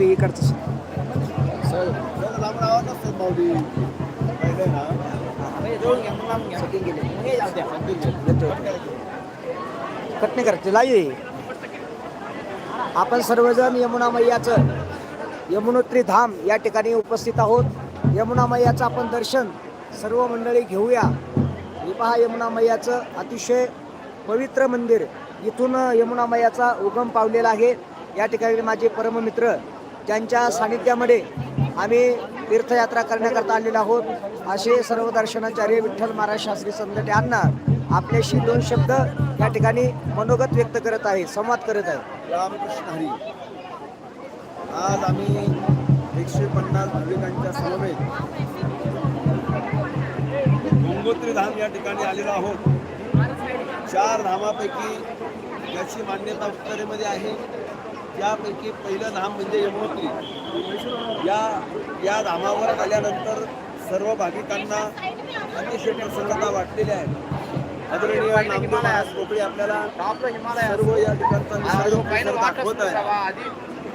बी इकडचं setting cut नाही करायचं लाईव्ह आहे. आपण सर्वजण यमुना मैयाचं यमुनोत्री धाम या ठिकाणी उपस्थित आहोत. यमुना मैयाचं आपण दर्शन सर्व मंडळी घेऊया. हे पहा यमुना मैयाचं अतिशय पवित्र मंदिर. इथून यमुना मैयाचा उगम पावलेला आहे. या ठिकाणी माझे परममित्र त्यांच्या सानिध्यामध्ये आम्ही तीर्थयात्रा करण्याकरता आलेलो आहोत. असे सर्व दर्शनाचार्य विठ्ठल महाराज शास्त्री संत यांना आपल्याशी दोन शब्द या ठिकाणी मनोगत व्यक्त करत आहे संवाद करत आहे रामकृष्ण हरी. आज आम्ही एकशे पन्नास भाविकांच्या समवेत गंगोत्री धाम या ठिकाणी आलेलो आहोत. चार धामापैकी ज्याची मान्यता उत्तरेमध्ये आहे त्यापैकी पहिलं धाम म्हणजे यमुनोत्री. या या धामावर आल्यानंतर सर्व भाविकांना अतिशय प्रसन्नता वाटलेली आहे. आदरणीय नामदेव महाराज कोकळे आपल्याला सर्व या ठिकाणचा निसर्ग दाखवत आहे.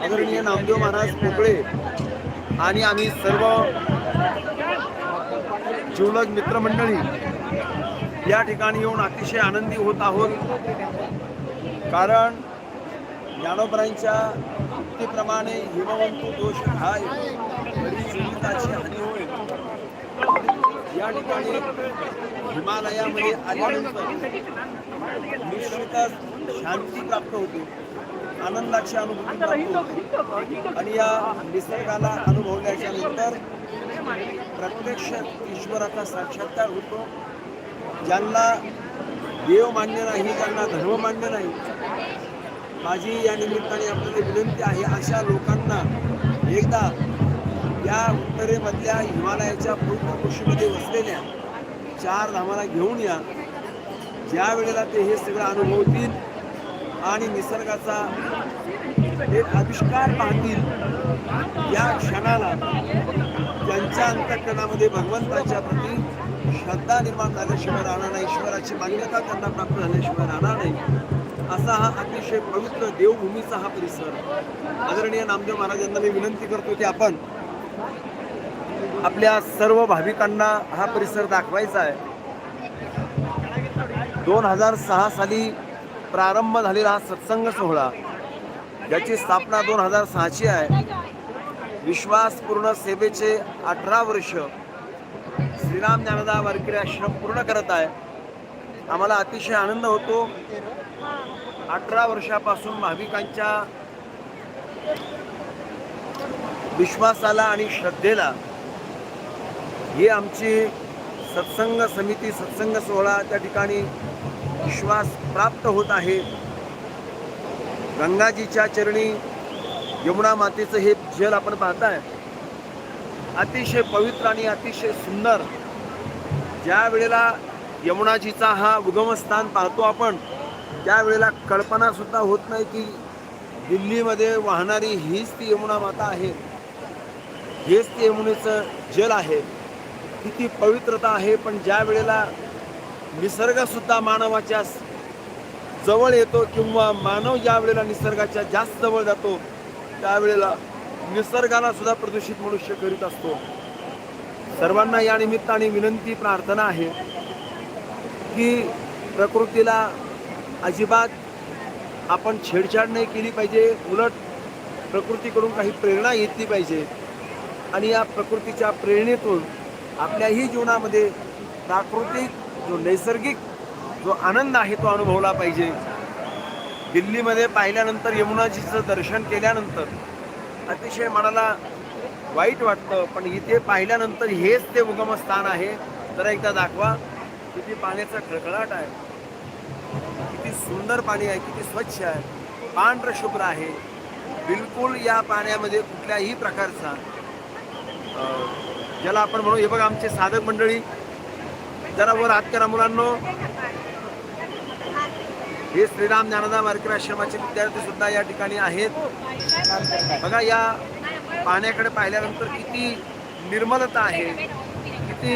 आदरणीय नामदेव महाराज कोकळे आणि आम्ही सर्व जीवलग मित्रमंडळी या ठिकाणी येऊन अतिशय आनंदी होत आहोत. कारण ज्ञानोबरांच्या उक्तीप्रमाणे हिमवंतू दोष घाय तरी जीविताची हानी होईल या ठिकाणी हिमालयामध्ये आल्यानंतर निश्चितच शांती प्राप्त होते. आनंदाची अनुभूती प्राप्त होते. आणि या निसर्गाला अनुभवल्याच्या नंतर प्रत्यक्ष ईश्वराचा साक्षात्कार होतो. ज्यांना देव मान्य नाही ज्यांना धर्म मान्य नाही माझी या निमित्ताने आपल्याला विनंती आहे अशा लोकांना एकदा या उत्तरेमधल्या हिमालयाच्या पूर्ण कृषीमध्ये वसलेल्या चार धामाला घेऊन या. ज्या वेळेला ते हे सगळं अनुभवतील आणि निसर्गाचा एक आविष्कार पाहतील या क्षणाला त्यांच्या अंतकरणामध्ये भगवंताच्या प्रती श्रद्धा निर्माण झाल्याशिवाय राहणार नाही. ईश्वराची मान्यता त्यांना प्राप्त झाल्याशिवाय राहणार नाही. असा हा अतिशय पवित्र देवभूमीचा हा परिसर. आदरणीय नामदेव महाराजांना मी विनंती करतो की आपण आपल्या सर्व भाविकांना हा परिसर दाखवायचा आहे. दोन हजार सहा साली प्रारंभ झालेला हा सत्संग सोहळा ज्याची स्थापना दोन हजार सहाची आहे. विश्वासपूर्ण सेवेचे अठरा वर्ष श्रीराम ज्ञानदा वारकरी आश्रम पूर्ण करत आहे. आम्हाला अतिशय आनंद होतो. अठरा वर्षापासून भाविकांच्या विश्वासाला आणि श्रद्धेला ही आमची सत्संग समिती सत्संग सोहळा त्या ठिकाणी विश्वास प्राप्त होत आहे. गंगाजीच्या चरणी यमुना मातेचं हे जल आपण पाहताय. अतिशय पवित्र आणि अतिशय सुंदर. ज्या वेळेला यमुनाजीचा हा उगमस्थान पाहतो आपण. त्यावेळेला कल्पनासुद्धा होत नाही की दिल्लीमध्ये वाहणारी हीच ती यमुना माता आहे. हेच ते यमुनेचं जल आहे. किती पवित्रता आहे पण ज्या वेळेला निसर्गसुद्धा मानवाच्या जवळ येतो किंवा मानव ज्या वेळेला निसर्गाच्या जास्त जवळ जातो त्यावेळेला निसर्गाला सुद्धा प्रदूषित मनुष्य करीत असतो. सर्वांना या निमित्ताने विनंती प्रार्थना आहे. की प्रकृतीला अजिबात आपण छेडछाड नाही केली पाहिजे. उलट प्रकृतीकडून काही प्रेरणा घेतली पाहिजे. आणि या प्रकृतीच्या प्रेरणेतून आपल्याही जीवनामध्ये प्राकृतिक जो नैसर्गिक जो आनंद आहे तो अनुभवला पाहिजे. दिल्लीमध्ये पाहिल्यानंतर यमुनाजीचं दर्शन केल्यानंतर अतिशय मनाला वाईट वाटतं. पण इथे पाहिल्यानंतर हेच ते उगमस्थान आहे. तर एकदा दाखवा. किती पाण्याचा खळखळाट आहे. किती सुंदर पाणी आहे किती स्वच्छ आहे. पांढर शुभ्र आहे. बिलकुल या पाण्यामध्ये कुठल्याही प्रकारचा ज्याला आपण म्हणू हे बघा आमचे साधक मंडळी. जरा वर हात करा मुलांनो. हे श्रीराम ज्ञानदा मार्केट आश्रमाचे विद्यार्थी सुद्धा या ठिकाणी आहेत. बघा या पाण्याकडे पाहिल्यानंतर किती निर्मलता आहे. किती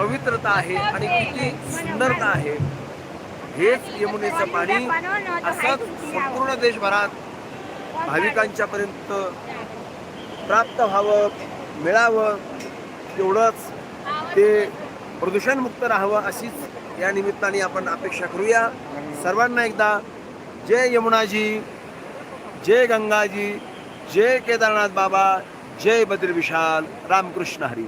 पवित्रता आहे आणि किती सुंदरता आहे. हेच यमुनेचं पाणी असंच संपूर्ण देशभरात भाविकांच्या पर्यंत प्राप्त व्हावं मिळावं तेवढंच ते प्रदूषणमुक्त राहावं अशीच या निमित्ताने आपण अपेक्षा करूया. सर्वांना एकदा जय यमुनाजी जय गंगाजी जय केदारनाथ बाबा जय बद्री विशाल रामकृष्ण हरी.